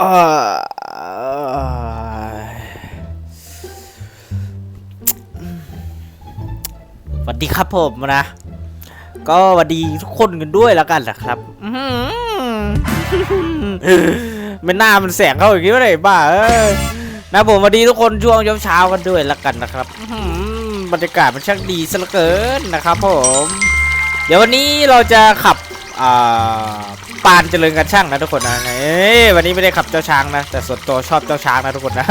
สวัสดีครับผมนะ ก็สวัสดีทุกคนกันด้วยแล้วกันนะครับอไม่น่ามันแสงเข้าอย่างนี้ไม่ได้บ้าเอ้ยนะผมสวัสดีทุกคนช่วงเช้าๆกันด้วยแล้วกันนะครับบรรยากาศมันช่างดีซะเหลือเกินนะครับผม เดี๋ยววันนี้เราจะขับ ปานเจริญกันช่างนะทุกคนนะเอ้วันนี้ไม่ได้ขับเจ้าช้างนะ แต่ส่วนตัวชอบเจ้าช้างนะทุกคนนะ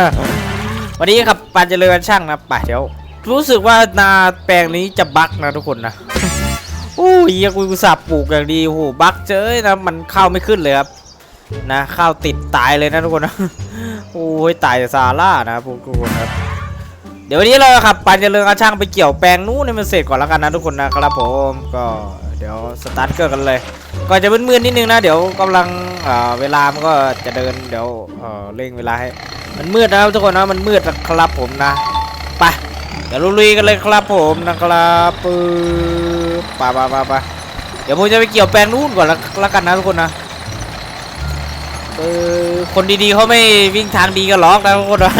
วันนี้ขับปานเจริญกันช่างนะไปเดี๋ยว รู้สึกว่านาแปลงนี้จะบั๊กนะทุกคนนะอู้ยยกูอุตสับปลูกอย่างดีโอ้โหบั๊กเจ้ยนะมันเข้าไม่ขึ้นเลยครับนะข้าวติดตายเลยนะทุกคนนะโอ้ยตายจากซาร่านะครับทุกคนครับเดี๋ยววันนี้เราขับปานเจริญกันช่างไปเกี่ยวแปลงนู้นให้มันเสร็จก่อนแล้วกันนะทุกคนนะครับผมก็ เดี๋ยวสตาร์ทเครื่องกันเลยก็จะมืดๆนิดนึงนะเดี๋ยวกำลังเเวลามันก็จะเดินเดี๋ยวเอ่อเร่งเวลาให้มันมืดนะทุกคนนะมันมืดนะครับผมนะไปเดี๋ยวลุยกันเลยครับผมนะครับปึ๊บไปไปไปไปเดี๋ยวผมจะไปเกี่ยวแปลงนู้นก่อนล้วแล้วกันนะทุกคนนะเออคนดีๆเขาไม่วิ่งทางดีกันหรอกนะทุกคนนะ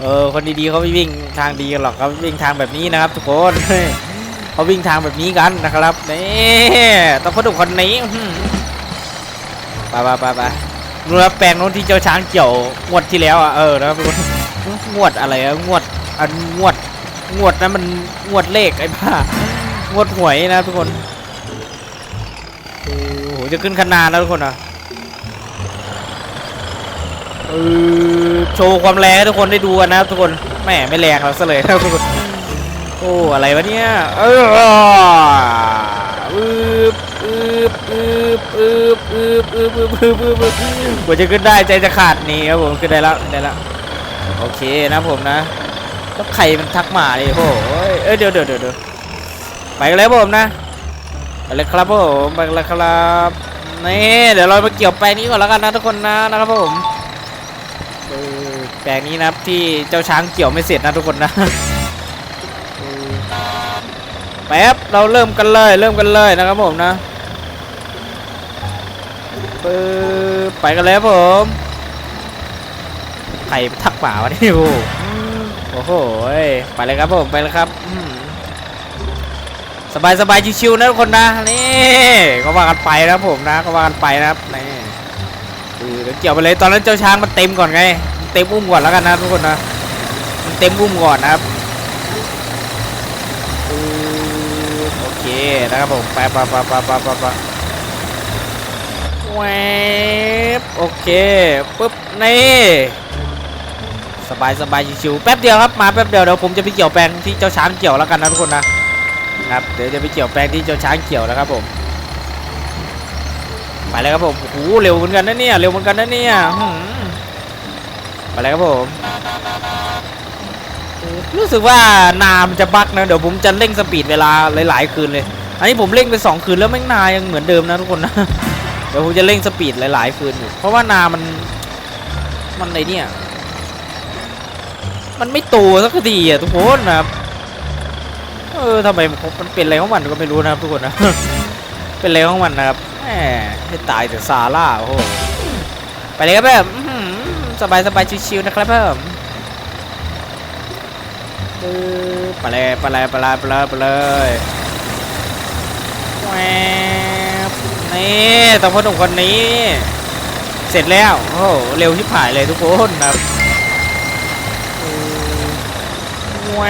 เออคนดีๆเขาไม่วิ่งทางดีกันหรอกเขาวิ่งทางแบบนี้นะครับทุกคน เขาวิ่งทางแบบนี้กันนะครับนี่ต้องพดุคนนี้ไปไปไปไปดูแลวแปลงโน้นที่เจ้าช้างเกี่ยวงวดที่แล้วอะเออนะครับทุกคนงวดอะไรอะงวดอันงวดงวดนั้นมันงวดเลขไอ้บ้างวดหวยนะทุกคนโอ้โหจะขึ้นขนาดแล้วทุกคนอะเออโชว์ความแรงทุกคนได้ดูกันนะทุกคนแหม่ไม่แรงเราซะเลยนะทุกคน อ้อะไรวะเนี่ยเอออึบอึบอึบอึบอึบอึบอึบอึบอึบกว่าจะขึ้นได้ใจจะขาดนี่ครับผมขึ้นได้แล้วได้แล้วโอเคนะผมนะแล้วใครมันทักหมาดิโอ้ยเอ้ยเดี๋ยวเดี๋ยวเดี๋ยวไปกันแล้วผมนะไปเลยครับผมไปเลยครับนี่เดี๋ยวเรามาเกี่ยวแปลงนี้ก่อนแล้วกันนะทุกคนนะนะครับผมแปลงนี้นะที่เจ้าช้างเกี่ยวไม่เสร็จนะทุกคนนะ แป๊บเราเริ่มกันเลยเริ่มกันเลยนะครับผมนะปึ๊บไปกันเลยครับผมใครไปทักป่าวะนี่โอ้โหโอ้โหไปเลยครับผมไปเลยครับสบายสบายชิวๆนะทุกคนนะนี่ก็ว่ากันไปนะผมนะก็ว่ากันไปนะครับนี่เออเดี๋ยวเกี่ยวไปเลยตอนนั้นเจ้าช้างมันเต็มก่อนไงเต็มอุ้มก่อนแล้วกันนะทุกคนนะมันเต็มอุ้มก่อนนะครับ นะครับผมไปไปไปไปไปไปไปแวบโอเคปุ๊บนี่สบายสบายชิวๆแป๊บเดียวครับมาแป๊บเดียวเดี๋ยวผมจะไปเกี่ยวแปลงที่เจ้าช้างเกี่ยวแล้วกันนะทุกคนนะครับเดี๋ยวจะไปเกี่ยวแปลงที่เจ้าช้างเกี่ยวนะครับผมไปเลยครับผมโอ้โหเร็วเหมือนกันนะเนี่ยเร็วเหมือนกันนะเนี่ยไปเลยครับผม รู้สึกว่านามันจะบักนะ เดี๋ยวผมจะเร่งสปีดเวลาหลาย ๆ คืนเลย อันนี้ผมเร่งไปสองคืนแล้วแม่งนายังเหมือนเดิมนะทุกคนนะ เดี๋ยวผมจะเร่งสปีดหลาย ๆ คืนอยู่ เพราะว่านามัน มันในเนี่ย มันไม่โตสักทีอะทุกคนนะครับเออทำไมมันเป็นอะไรของมันก็ไม่รู้นะครับทุกคนนะ เป็นอะไรของมันนะครับแหมให้ตายแต่ซาร่าโอ้โห ไปเลยครับเพิ่มสบายสบายชิวๆนะครับเพิ่ม ปึ๊บไปเลยไปเลยไปเลยไปเลยไปเลยแหวนี่ต้องพ่อหนุ่มคนนี้ เสร็จแล้ว โอ้โหเร็วที่ผายเลยทุกคนนะครับแหว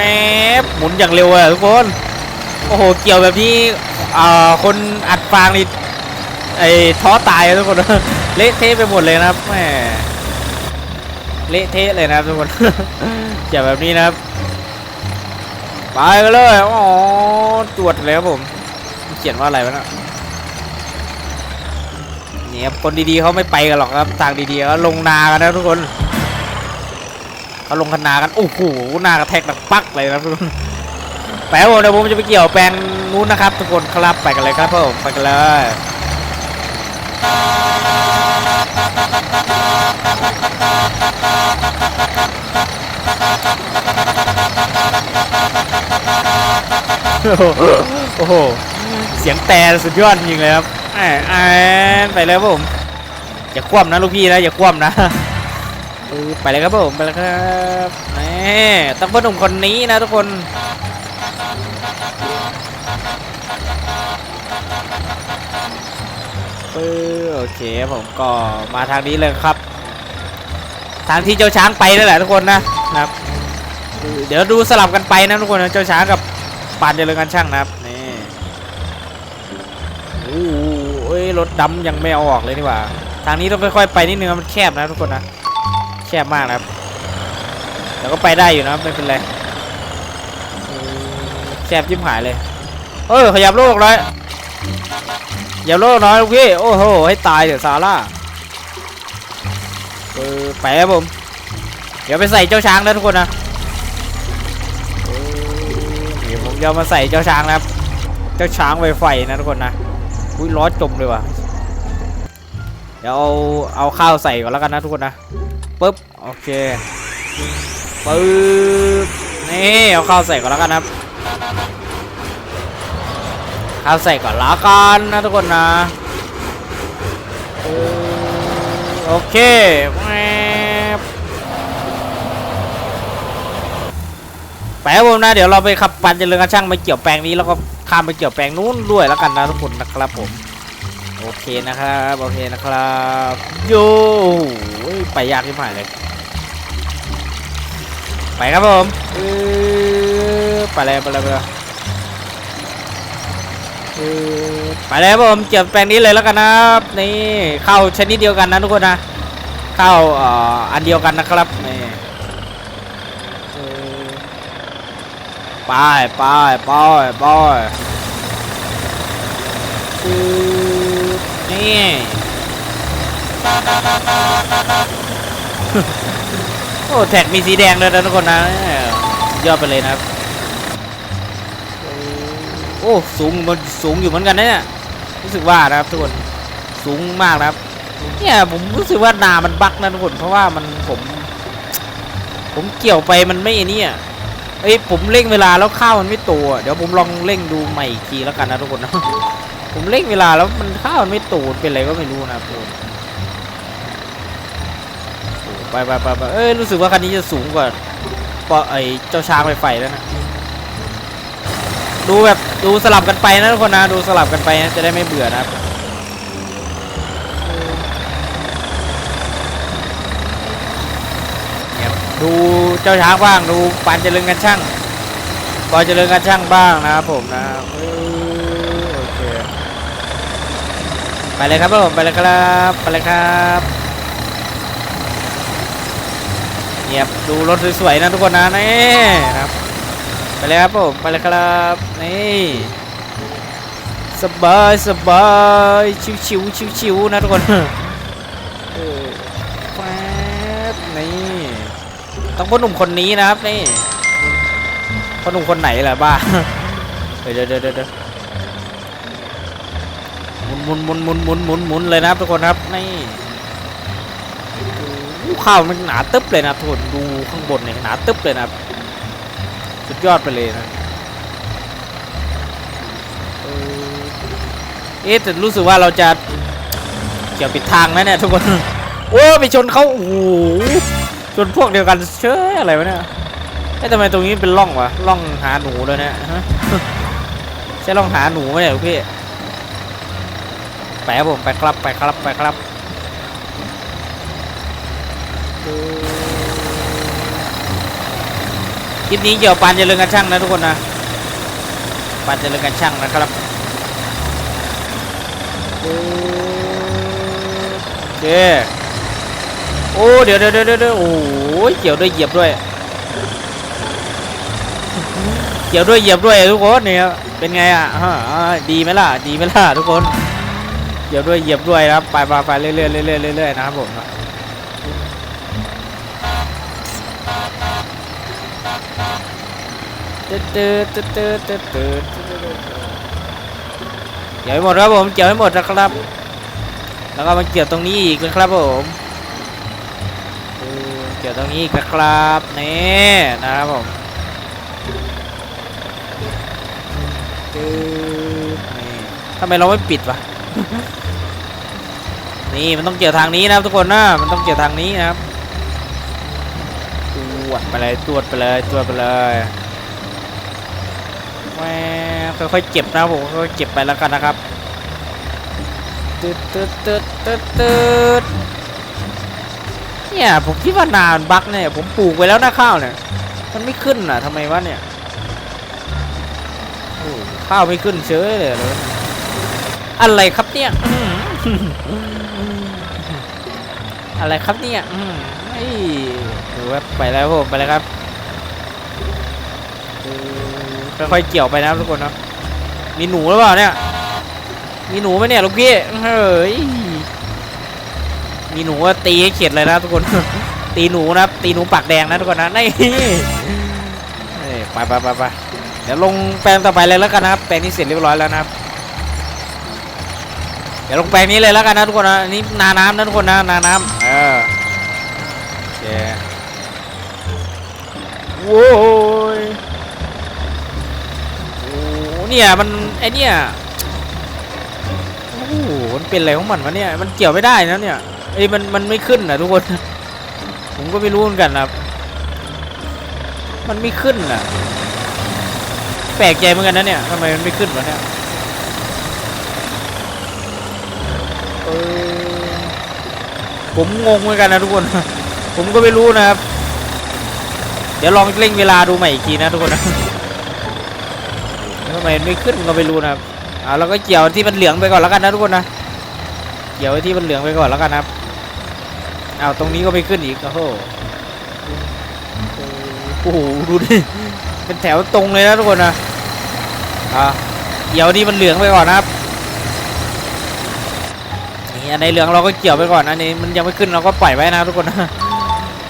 บหมุนอย่างเร็วอะทุกคน โอ้โห เกี่ยวแบบนี้อ่าคนอัดฟางนี่ไอ้ท้อตายทุกคน เละเทะไปหมดเลยนะครับแหมเละเทะเลยนะครับทุกคนเกี่ยวแบบนี้นะครับ ไปกันเลย อ๋อ ตรวจเลยครับผม เขียนว่าอะไรวะเนะนี่ครับคนดีๆเขาไม่ไปกันหรอกครับ ทางดีๆเขาลงนากันนะทุกคน เขาลงคันนากัน โอ้โห นากระแทกดังปักเลยนะทุกคนไปครับผมเดี๋ยวผมจะไปเกี่ยวแปลงนู้นนะครับ ทุกคนครับ ไปกันเลยครับผม ไปกันเลย โอ้โห เสียงแต่สุดยอดจริงเลยครับแหมแอนไปแล้วผมอย่าคว่ำนะลูกพี่นะอย่าคว่ำนะไปเลยครับผมไปเลยครับนี่ต้องพ่อหนุ่มคนนี้นะทุกคนปึ้อโอเคผมก็มาทางนี้เลยครับ ทางที่เจ้าช้างไปนั่นแหละทุกคนนะครับ เดี๋ยวดูสลับกันไปนะทุกคนเจ้าช้างกับ ปานเจริญกันช่างนะครับนี่โอ้โอ้ยรถดำยังไม่เอาออกเลยนี่หว่า ทางนี้ต้องค่อยๆไปนิดนึงมันแคบนะทุกคนนะแคบมากนะครับแต่ก็ไปได้อยู่นะไม่เป็นไรแคบจิ้มหายเลยเออขยับโลกหน่อยขยับโลกหน่อยลูกพี่โอ้โหให้ตายเดี๋ยวซาร่าเออไปครับผมเดี๋ยวไปใส่เจ้าช้างนะทุกคนนะ ผมจะเอามาใส่เจ้าช้างนะครับ เจ้าช้างไวไฟนะทุกคนนะอุ้ยล้อจมเลยว่ะเดี๋ยวเอาเอาข้าวใส่ก่อนแล้วกันนะทุกคนนะปึ๊บโอเคปึ๊บนี่เอาข้าวใส่ก่อนแล้วกันนะครับข้าวใส่ก่อนละกันนะทุกคนนะโอเคแวบ ไปครับผมนะเดี๋ยวเราไปขับปั่นเจริญกระช่างไปเกี่ยวแปลงนี้แล้วก็ข้ามไปเกี่ยวแปลงนู้นด้วยแล้วกันนะทุกคนนะครับผม โอเคนะครับโอเคนะครับโย่ไปยากที่ผ่านเลยไปครับผมไปเลยไปเลยไปเลยไปเลยครับผมเจียบแปลงนี้เลยแล้วกันนะครับนี่เข้าชนิดเดียวกันนะทุกคนนะเข้าอ,อ,อันเดียวกันนะครับนี่เออ ไปไปไปไปนี่โอ้แท็กมีสีแดงเลยนะทุกคนนะยอดไปเลยนะครับ โอ้สูงมันสูงอยู่เหมือนกันนะเนี่ยรู้สึกว่านะครับทุกคนสูงมากนะครับเนี่ยผมรู้สึกว่านามันบักนะทุกคนเพราะว่ามันผม ผมเกี่ยวไปมันไม่ไอ้นี่อะ เอ้ยผมเร่งเวลาแล้วข้าวมันไม่โตอะเดี๋ยวผมลองเร่งดูใหม่อีกทีแล้วกันนะทุกคนนะผมเร่งเวลาแล้วมันข้าวมันไม่ตูดเป็นอะไรก็ไม่รู้นะครับทุกคนโอ้ไปไปไปไปเอ้ยรู้สึกว่าคันนี้จะสูงกว่าปอไอเจ้าช้างไฟไฟแล้วนะดูแบบดูสลับกันไปนะทุกคนนะดูสลับกันไปนะจะได้ไม่เบื่อนะครับ ดูเจ้าช้างบ้างดูปานเจริญกันช่างปอยเจริญกันช่างบ้างนะครับผมนะโอเคไปเลยครับผมไปเลยครับไปเลยครับเงียบดูรถสวยๆนะทุกคนนะนี่ครับไปเลยครับผมไปเลยครับนี่สบายสบายชิวชิวชิวชิวๆนะทุกคนเออแป๊บนี่ ต้องพ่อหนุ่มคนนี้นะครับนี่พ่อหนุ่มคนไหนล่ะบ้าเดี๋ยวเดี๋ยวเดี๋ยวเดี๋ยวหมุนหมุนหมุนหมุนหมุนหมุนเลยนะครับทุกคนครับนี่อู้ข้าวมันหนาตึ๊บเลยนะครับทุกคนดูข้างบนเนี่ยหนาตึ๊บเลยนะครับสุดยอดไปเลยนะเออเอ๊ะแต่รู้สึกว่าเราจะเกี่ยวปิดทางนะเนี่ยทุกคน โอ้ไปชนเขาโอ้โห ชนพวกเดียวกันเชื่ออะไรวะเนี่ยเอ๊ะทำไมตรงนี้เป็นร่องวะร่องหาหนูเลยเนี่ยฮะใช่ร่องหาหนูไหมเนี่ยพี่ไปครับผมไปครับไปครับไปครับคลิปนี้เกี่ยวปานเจริญกันช่างนะทุกคนนะปานเจริญกันช่างนะครับโอเค โอ้เดี๋ยวเดี๋ยวเดี๋ยวเดี๋ยโอ้ยเกี่ยวด้วยเหยียบด้วย เกี่ยวด้วยเหยียบด้วยทุกคนเนี่ยเป็นไงอะฮะดีไหมล่ะดีไหมล่ะทุกคนเหยียบด้วยเหยียบด้วยนะครับไปไปไปเรื่อยๆเรื่อยเรื่อยนะครับผมตึ๊ดตึ๊ดตึ๊ดตึ๊ดตึ๊ดตึ๊ดเกี่ยวให้หมดครับผมเกี่ยวให้หมดนะครับ แล้วก็มาเกี่ยวตรงนี้อีกนะครับผม กี่ยวตรงนี้อีกนะครับนี่นะครับผมตึ๊ดนี่ทำไมเราไม่ปิดวะนี่มันต้องเกี่ยวทางนี้นะครับทุกคนนะมันต้องเกี่ยวทางนี้นะครับตรวจไปเลยตรวจไปเลยตรวจไปเลยแหมค่อยๆเก็บนะผมค่อยๆเก็บไปแล้วกันนะครับตึ๊ดตึ๊ดตึ๊ดตึ๊ดตึ๊ด เนี่ยผมคิดว่านานบักเนี่ยผมปลูกไว้แล้วนะข้าวเนี่ย มันไม่ขึ้นอะทำไมวะเนี่ยข้าวไม่ขึ้นเฉยเลยเหรอะไรครับเนี่ยอะไรครับเนี่ยอืมไอ้ดูครับไปแล้วผมไปแล้วครับค่อยๆเกี่ยวไปนะทุกคนนะมีหนูหรือเปล่าเนี่ย มีหนูไหมเนี่ยลูกพี่เฮ้ย มีหนูตีให้เข็ดเลยนะทุกคน ตีหนูนะตีหนูปากแดงนะทุกคนนะนี่เอ้ไปไปไปไปเดี๋ยวลงแปลงต่อไปเลยแล้วกันนะครับแปลงนี้เสร็จเรียบร้อยแล้วนะครับเดี๋ยวลงแปลงนี้เลยแล้วกันนะทุกคนนะนี่นาน้ำนะทุกคนนะนาน้ำเออโอเคโว้ยโอ้เนี่ยมันไอเนี่ยโอ้โหมันเป็นอะไรของมันวะเนี่ยมันเกี่ยวไม่ได้นะเนี่ย ไอ้ยมันมันไม่ขึ้นนะทุกคน ผมก็ไม่รู้เหมือนกันนะครับ มันไม่ขึ้นอะแปลกใจเหมือนกันนะเนี่ยทำไมมันไม่ขึ้นวะเนี่ยผมงงเหมือนกันนะทุกคน ผมก็ไม่รู้นะครับ เดี๋ยวลองเร่งเวลาดูใหม่อีกทีนะทุกคนนะทำไมมันไม่ขึ้นก็ไม่รู้นะครับเอาแล้วก็เกี่ยวที่มันเหลืองไปก่อนแล้วกันนะทุกคนนะเกี่ยวที่มันเหลืองไปก่อนแล้วกันนะครับ เอาตรงนี้ก็ไม่ขึ้นอีกโอ้โหโอ้โหดูดิ เป็นแถวตรงเลยนะทุกคนนะอ่าเกี่ยวนี่มันเหลืองไปก่อนนะครับนี่อันในเหลืองเราก็เกี่ยวไปก่อนอันนี้มันยังไม่ขึ้นเราก็ปล่อยไว้นะทุกคนนะ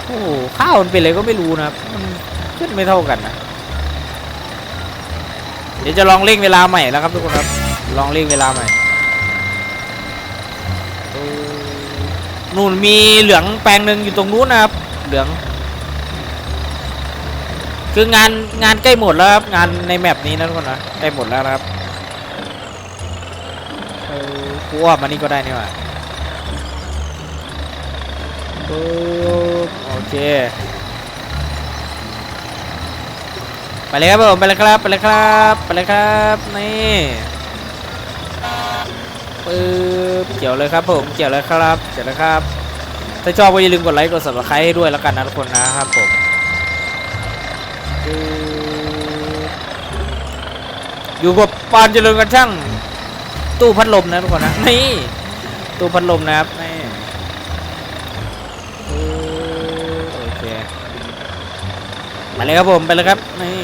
โอ้โหข้าวมันเป็นอะไรก็ไม่รู้นะครับมันขึ้นไม่เท่ากันนะเดี๋ยวจะลองเร่งเวลาใหม่แล้วครับทุกคนครับลองเร่งเวลาใหม่ นู่นมีเหลืองแปลงหนึ่งอยู่ตรงนู้นนะครับ เหลือง คืองานงานใกล้หมดแล้วครับ งานในแมปนี้นะทุกคนนะใกล้หมดแล้วนะครับเออกูว่ามานี่ก็ได้นี่หว่าปึ๊บโอเค ไปเลยครับผมไปเลยครับไปเลยครับไปเลยครับนี่ปึ๊บ เกี่ยวเลยครับผมเกี่ยวเลยครับเกี่ยวเลยครับ ถ้าชอบก็อย่าลืมกดไลค์กด subscribe ให้ด้วยแล้วกันนะทุกคนนะครับผมอยู่กับปานเจริญกันช่างตู้พัดลมนะทุกคนนะนี่ตู้พัดลมนะครับนี่โอเคมาเลยครับผมไปเลยครับนี่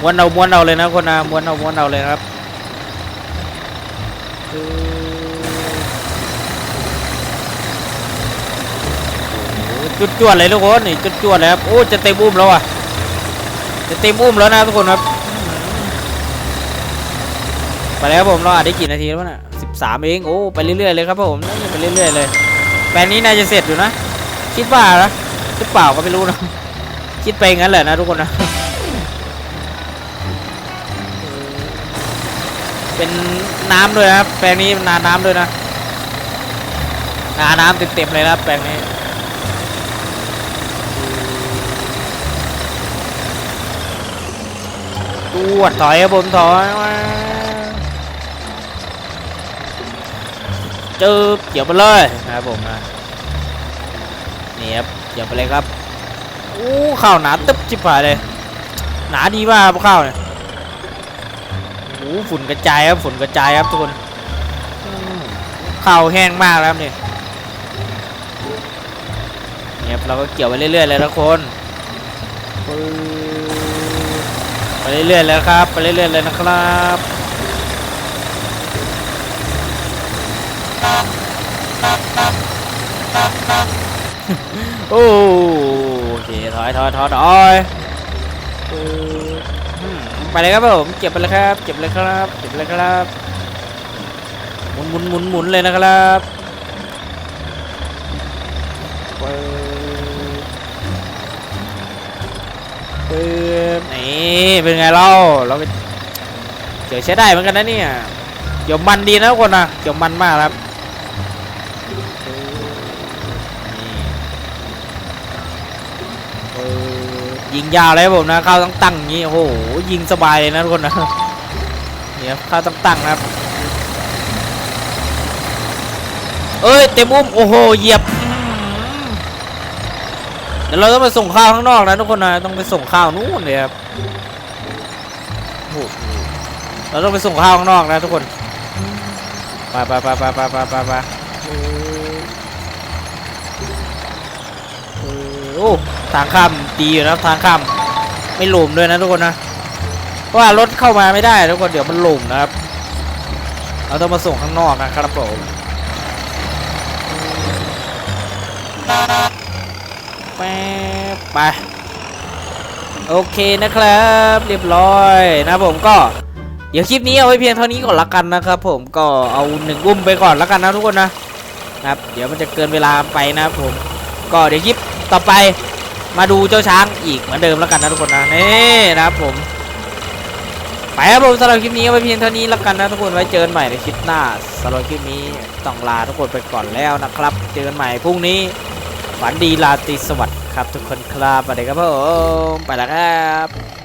ม้วนเอาม้วนเอาเลยนะคนนะม้วนเอาม้วนเอาเลยครับโอ้โห จุดจวดเลยทุกคนนี่จุดจวดเลยครับโอ้จะเต็มอุ้มแล้วอะจะเต็มอุ้มแล้วนะทุกคนครับไปแล้วผมเราอัดได้กี่นาทีแล้ววะน่ะสิบสามเองโอ้ไปเรื่อยๆเลยครับผมนี่ไปเรื่อยๆเลยแปลนี้น่าจะเสร็จอยู่นะคิดว่านะหรือเปล่าก็ไม่รู้นะคิดไปงั้นแหละนะทุกคนนะเป็นน้ำด้วยนะครับแปลงนี้นาน้ำด้วยนะนาน้ำเต็มๆเลยนะครับแปลงนี้ ตวดถอยครับผมถอยมาเจอเกี่ยวไปเลยนะครับผมนะนี่ครับเดี๋ยวไปเลยครับโอ้ข้าวหนาตึ๊บจิบหายเลยหนาดีมากครับข้าวเนี่ยโอ้ฝุ่นกระจายครับฝุ่นกระจายครับทุกคนข้าวแห้งมากแล้วครับนี่เนี่ยเราก็เกี่ยวไปเรื่อยๆเลยทุกคนปึ๊บ ไปเรื่อยๆเลยครับ ไปเรื่อยๆเลยนะครับโอ้โอเคถอยถอยถอยถอยปึ๊บอืมไปเลยครับผมเก็บไปเลยครับ เก็บเลยครับ เก็บเลยครับ หมุนหมุนหมุนหมุนเลยนะครับ ปึ๊บนี่เป็นไงเราเราก็เกี่ยวใช้ได้เหมือนกันนะเนี่ยเกี่ยวมันดีนะทุกคนนะเกี่ยวมันมากครับยิงยาวเลยผมนะเข้าตั้งตั้งงนี้โอ้โหยิงสบายเลยนะทุกคนนะเนี่ยเข้าตั้งตั้งครับเอ้ยเต็มอุ้มโอ้โหเหยียบ ดี๋ยวเราต้องไปส่งข้าวข้างนอกนะทุกคนนะต้องไปส่งข้าวนู่นเลยครับโหเราต้องไปส่งข้าวข้างนอกนะทุกคนไปไปไปไปไปไปไปไปโอ้ทางข้ามดีอยู่นะทางข้ามไม่หลุมด้วยนะทุกคนนะเพราะว่ารถเข้ามาไม่ได้ทุกคนเดี๋ยวมันหลุมนะครับ เราต้องมาส่งข้างนอกนะครับผม แป๊บไปโอเคนะครับ เรียบร้อยนะผมก็เดี๋ยวคลิปนี้เอาไว้เพียงเท่านี้ก่อนละกันนะครับ ผมก็เอาหนึ่งอุ้มไปก่อนละกันนะทุกคนนะครับ เดี๋ยวมันจะเกินเวลาไปนะครับผมก็เดี๋ยวคลิปต่อไปมาดูเจ้าช้างอีกเหมือนเดิมแล้วกันนะทุกคนนะนี่นะครับผมไปครับผมสำหรับคลิปนี้เอาไว้เพียงเท่านี้ละกันนะทุกคนไว้เจอกันใหม่ในคลิปหน้าสำหรับคลิปนี้ต้องลาทุกคนไปก่อนแล้วนะครับ เจอกันใหม่พรุ่งนี้ ฝันดีราตรีสวัสดิ์ครับทุกคนครับสวัสดีครับผมไปแล้วครับ